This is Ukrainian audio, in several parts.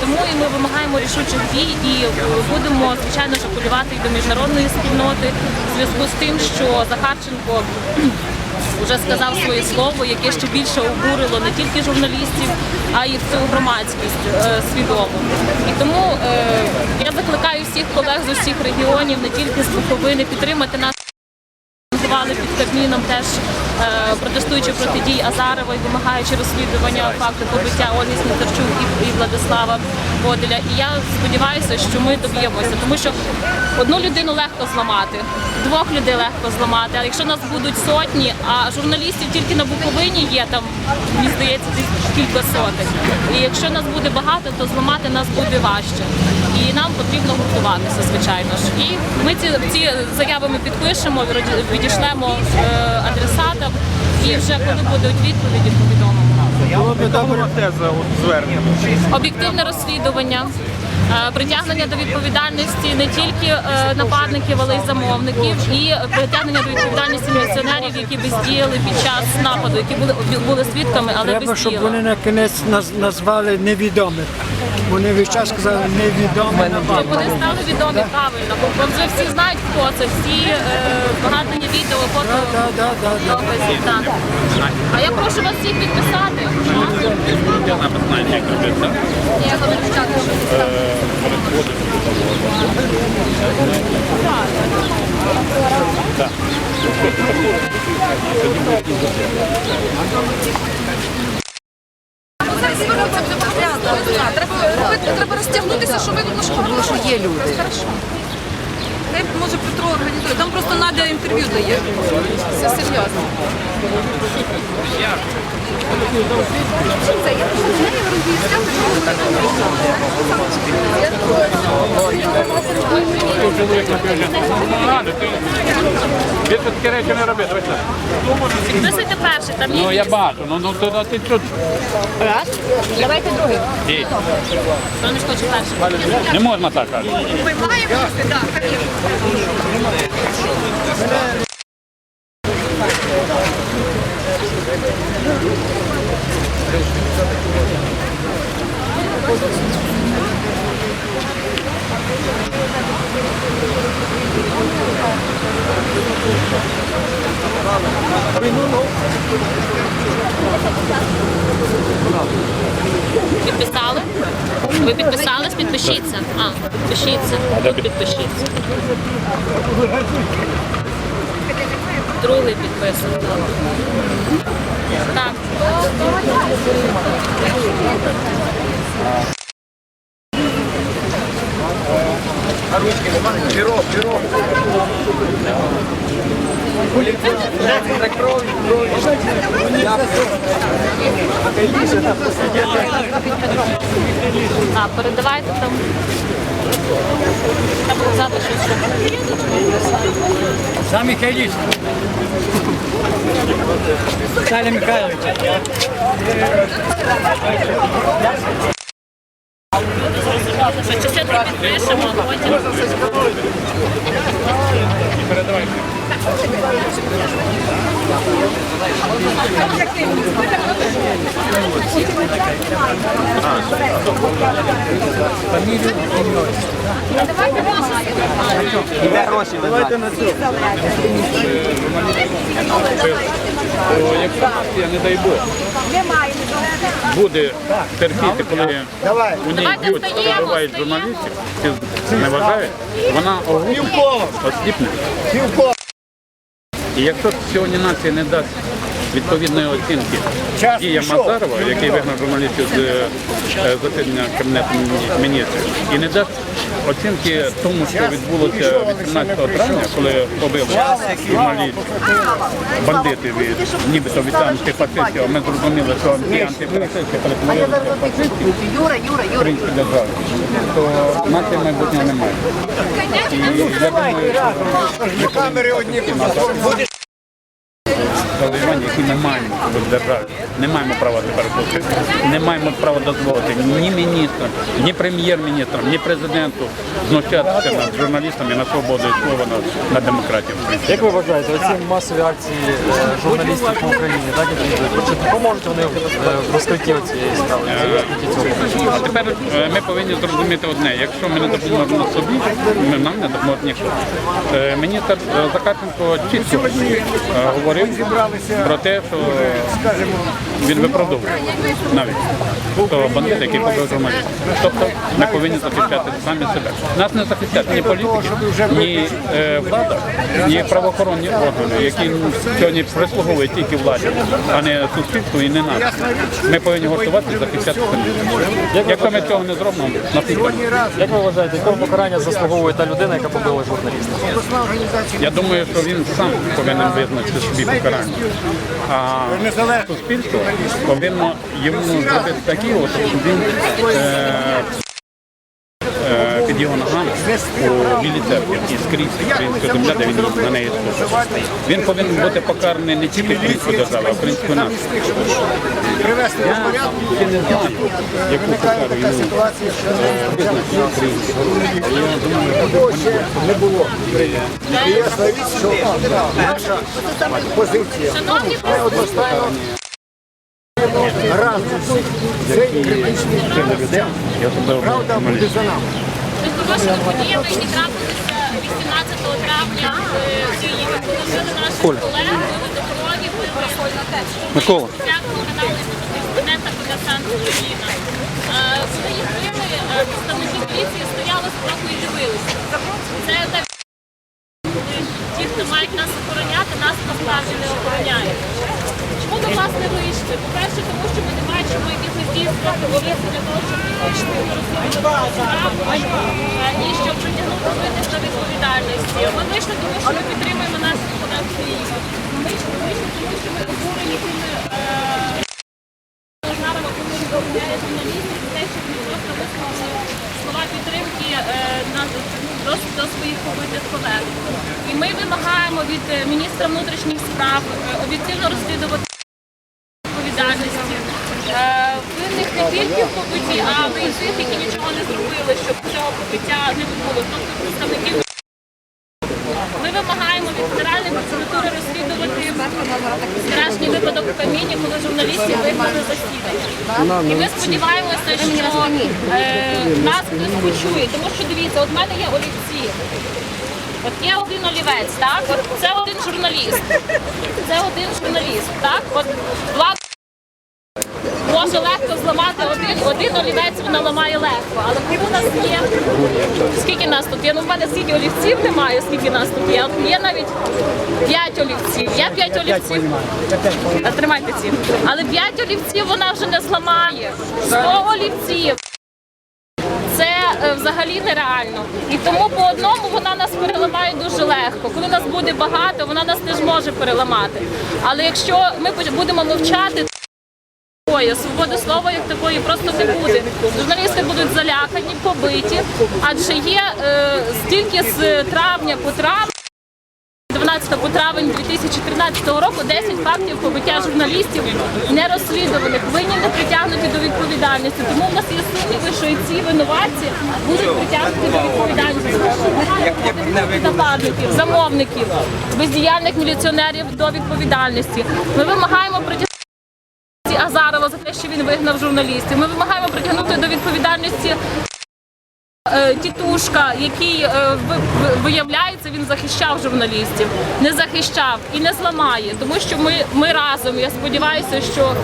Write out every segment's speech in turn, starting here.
Тому і ми вимагаємо рішучих дій і е, будемо звичайно ж апелювати і до міжнародної спільноти в зв'язку з тим, що Захарченко вже сказав своє слово, яке ще більше обурило не тільки журналістів, а й всю громадськість е, свідомо. І тому е, я закликаю всіх колег з усіх регіонів, не тільки з Буковини, підтримати нас. Під Кабміном теж протестуючи проти дій Азарова і вимагаючи розслідування факту побиття Ольги Снітарчук і, Владислава Боделя. І я сподіваюся, що ми доб'ємося, тому що одну людину легко зламати, двох людей легко зламати. А якщо нас будуть сотні, а журналістів тільки на Буковині є там, мені здається, кілька сотень. І якщо нас буде багато, то зламати нас буде важче. І нам потрібно гуртуватися, звичайно ж. І ми ці, ці заяви ми підпишемо, відійшлемо е, адресатам, і вже коли будуть відповіді, повідомимо. Було б добре теза от звернення. Об'єктивне розслідування. Е, Притягнення до відповідальності не тільки е, нападників, але й замовників, і притягнення до відповідальності міліціонерів, які бездіяли під час нападу, які були були свідками, але Треба, щоб вони на кінець наз- назвали невідомих. Вони весь час сказали невідомі Щоб нападки. вони стали відомі правильно, бо вже всі знають, хто це, всі е, відео, фото Да, да, да, да. доказів. А я прошу вас всіх підписати. Я говорю, що Треба розтягнутися, щоб ви що є люди. Хорошо. Хай може Петро організує. Там просто Надя інтерв'ю дає. Все серйозно. Це я Більше такі речі не роби, давай так. підписуйте перший, там є Ну я бачу, ну, ну то ти тут. Давайте другий. Ні, Хто не хоче перший? не можна так казати. Ми маємо, так, звісно. Підписали? Ви підписались? Підпишіться. А, підпишіться. Тут підпишіться. Другий підписаний. Так. А, передавайте там. Треба казати щось. Сам Михайлович. Віталій Михайлович. Частини підпишемо, а потім. Давайте на цю. Якщо нація, не дай Бог, буде терпіти, коли у ній б'ють, встаємо, журналістів, не вважає, вона осліпне. І якщо сьогодні нація не дасть відповідної оцінки. Діям Мазарова, який вигнав журналістів з е, засідання Кабінету міністрів, і не дасть оцінки тому, що відбулося 18 травня, коли побили журналістів, бандити від нібито від антифашистів, а ми зрозуміли, що антифашисти перетворилися в фашистів Юра, Юра, Юра. українській державі, то нація майбутнього немає. І я думаю, що камери одні завоювання, які ми маємо в державі. Не маємо права тепер бути. Не маємо права дозволити ні міністрам, ні прем'єр-міністрам, ні президенту знущатися над журналістами на свободу і слова на, на демократію. Як ви вважаєте, оці масові акції е, журналістів по Україні, так як йдуть, чи допоможуть вони е, в розкритті цієї справи? в розкритті цього? А тепер тепер е, ми повинні зрозуміти одне. Якщо ми не допоможемо собі, ми нам не допоможе ніхто. Е, Міністр е, Захарченко чітко е, говорив про те, що він виправдовує навіть то бандит, який побив журналістів. Тобто ми повинні захищати самі себе. Нас не захищають ні політики, ні е, влада, ні правоохоронні органи, які сьогодні прислуговують тільки владі, а не суспільству і не нас. Ми повинні готуватися захищати себе. Якщо ми цього не зробимо, нас не. Як ви вважаєте, якого покарання заслуговує та людина, яка побила журналіста? Я думаю, що він сам повинен визначити собі покарання. А суспільство повинно йому зробити такі, от, щоб він е, під його ногами у білій церкві і скрізь українська земля, де він на неї служить. Він повинен бути покараний не тільки українською державою, а українською нацією. Я не знаю, яку покару йому визначить український. Але я думаю, Шановні вчили людей, я особливо журналістів. Найдорожчими подіями, які трапилися 18 травня в Києві, коли жили наших колег, били до крові, били Микола. всякого каналу президента Комерсант Україна. Коли їх представники поліції стояли з і дивилися. Це так, ті, хто мають нас охороняти, нас насправді не охороняють. Чому до вас не вийшли? По-перше, тому що ми не бачимо якихось дійсно з для того, щоб вийшли розуміти і щоб притягнути до відповідальності. Ми вийшли, тому що ми підтримуємо наших колег в Києві. Ми вийшли, вийшли, тому що ми обурені тими е, Зараз коли розмовляє журналістів про те, що вони просто висловили слова підтримки е, на просто до своїх побитих колег. І ми вимагаємо від е, міністра внутрішніх справ е, об'єктивно розслідувати відповідальності. Е, Винних не тільки в побитті, але й тих, які нічого не зробили, щоб цього побиття не відбулося. Тобто представників. Ми вимагаємо від Федеральної прокуратури розслідувати страшний випадок в каміні, коли журналістів вигнали засідання. І ми сподіваємося, що е, нас хтось почує. Тому що дивіться, от в мене є олівці. От є один олівець, так? От це один журналіст. Це один журналіст, так? От влада може легко зламати один, один олівець, вона ламає легко. Але коли у нас є, скільки нас тут є? Ну в мене скільки олівців немає, скільки нас тут є. От Є навіть п'ять олівців. Я п'ять олівців. А, Тримайте ці. Але п'ять олівців вона вже не зламає. Сто олівців. Це е, взагалі нереально. І тому по одному вона нас переламає дуже легко. Коли нас буде багато, вона нас не зможе переламати. Але якщо ми будемо мовчати, такої свободи слова як такої просто не буде. Журналісти будуть залякані, побиті, адже є е, стільки з травня по травень. 12 по травень 2013 року 10 фактів побиття журналістів не розслідуваних, винні не притягнуті до відповідальності. Тому в нас є сумніви, що і ці винуватці будуть притягнуті до відповідальності. Нападників, замовників, бездіяльних міліціонерів до відповідальності. Ми вимагаємо притягнути Азарова за те, що він вигнав журналістів. Ми вимагаємо притягнути до відповідальності е, тітушка, який е, ви- ви- виявляється, він захищав журналістів, не захищав і не зламає, тому що ми, ми разом. Я сподіваюся, що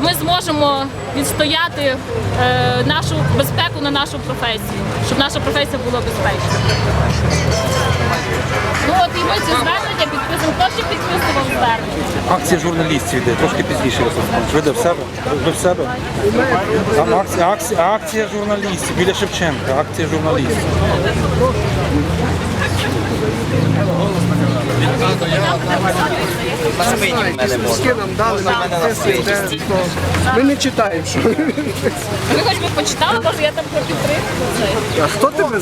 ми зможемо відстояти е, нашу безпеку на нашу професію, щоб наша професія була безпечна. Ну от і ми ці звернення підписуємо. Хто ще підписував звернення? Акція журналістів йде, трошки пізніше. Ви де в себе? Ви в себе? Там акція, акція, акція журналістів біля Шевченка, акція журналістів. Нам дали, Ми не читаємо. Ви хоч би почитали, може я там про підтримку. А хто тебе